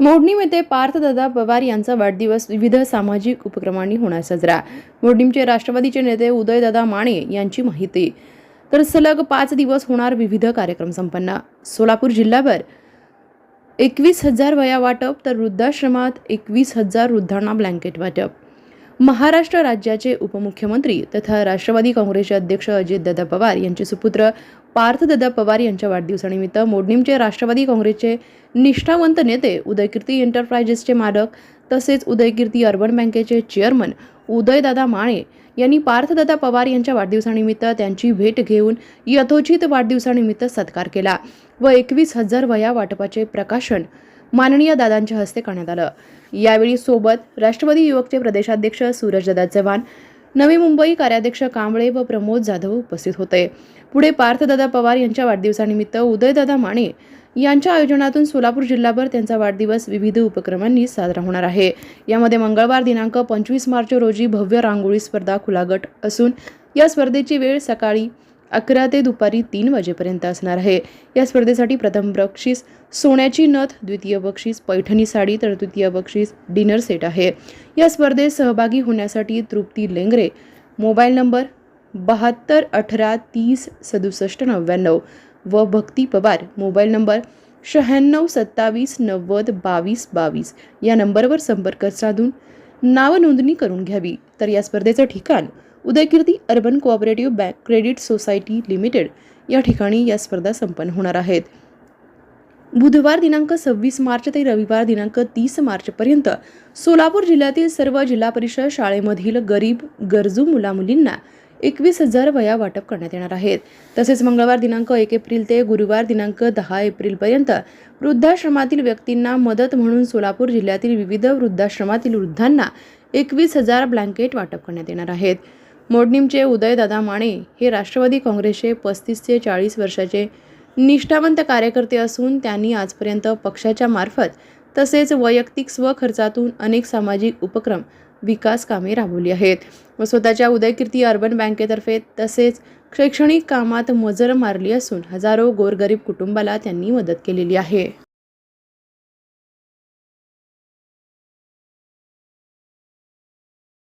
मोडणीम येथे पार्थदादा पवार यांचा वाढदिवस विविध सामाजिक उपक्रमांनी होणार साजरा. मोडणीमचे राष्ट्रवादीचे नेते उदयदादा माने यांची माहिती. तर सलग पाच दिवस होणार विविध कार्यक्रम संपन्न. सोलापूर जिल्ह्याभर एकवीस हजार वया वाटप तर वृद्धाश्रमात एकवीस हजार वृद्धांना ब्लँकेट वाटप. महाराष्ट्र राज्याचे उपमुख्यमंत्री तथा राष्ट्रवादी काँग्रेसचे अध्यक्ष अजितदादा पवार यांचे सुपुत्र पार्थदादा पवार यांच्या वाढदिवसानिमित्त मोडणीमचे राष्ट्रवादी काँग्रेसचे निष्ठावंत नेते उदयकीर्ती एंटरप्राइजेसचे मालक तसेच उदयकीर्ती अर्बन बँकेचे चेअरमन उदयदादा माळे यांनी पार्थदादा पवार यांच्या वाढदिवसानिमित्त त्यांची भेट घेऊन यथोचित वाढदिवसानिमित्त सत्कार केला व एकवीस हजार वया वाटपाचे प्रकाशन माननीय दादांच्या हस्ते करण्यात आलं. यावेळी सोबत राष्ट्रवादी युवकचे प्रदेशाध्यक्ष सूरजदादा चव्हाण नवी मुंबई कार्याध्यक्ष कांबळे व प्रमोद जाधव उपस्थित होते. पुढे पार्थदादा पवार यांच्या वाढदिवसानिमित्त उदयदादा माने यांच्या आयोजनातून सोलापूर जिल्हाभर त्यांचा वाढदिवस विविध उपक्रमांनी साजरा होणार आहे. यामध्ये मंगळवार दिनांक पंचवीस मार्च रोजी भव्य रांगोळी स्पर्धा खुला गट असून या स्पर्धेची वेळ सकाळी अकरा ते दुपारी तीन वाजेपर्यंत असणार आहे. या स्पर्धेसाठी प्रथम बक्षीस सोन्याची नथ द्वितीय बक्षीस पैठणी साडी तर तृतीय बक्षीस डिनर सेट आहे. या स्पर्धेत सहभागी होण्यासाठी तृप्ती लेंगरे मोबाईल नंबर बहात्तर अठरा तीस सदुसष्ट नव्याण्णव व भक्ती पवार मोबाईल नंबर शहाण्णव सत्तावीस नव्वद बावीस बावीस या नंबरवर संपर्क साधून नावनोंदणी करून घ्यावी. तर या स्पर्धेचं ठिकाण Udaykirti urban cooperative bank credit society limited या ठिकाणी या स्पर्धा संपन्न होणार आहेत. बुधवार दिनांक सव्वीस मार्च ते रविवार दिनांक तीस मार्चपर्यंत सोलापूर जिल्ह्यातील सर्व जिल्हा परिषद शाळेमधील गरीब गरजू मुलामुलींना एकवीस हजार वया वाटप करण्यात येणार आहेत. तसेच मंगळवार दिनांक एक एप्रिल ते गुरुवार दिनांक दहा एप्रिलपर्यंत वृद्धाश्रमातील व्यक्तींना मदत म्हणून सोलापूर जिल्ह्यातील विविध वृद्धाश्रमातील वृद्धांना एकवीस हजार ब्लँकेट वाटप करण्यात येणार आहेत. मोडणीमचे उदयदादा माने हे राष्ट्रवादी काँग्रेसचे पस्तीस ते चाळीस वर्षाचे निष्ठावंत कार्यकर्ते असून त्यांनी आजपर्यंत पक्षाच्या मार्फत तसेच वैयक्तिक स्वखर्चातून अनेक सामाजिक उपक्रम विकास कामे राबवली आहेत. व स्वतःच्या उदयकीर्ती अर्बन बँकेतर्फे तसेच शैक्षणिक कामात मजर मारली असून हजारो गोरगरीब कुटुंबाला त्यांनी मदत केलेली आहे.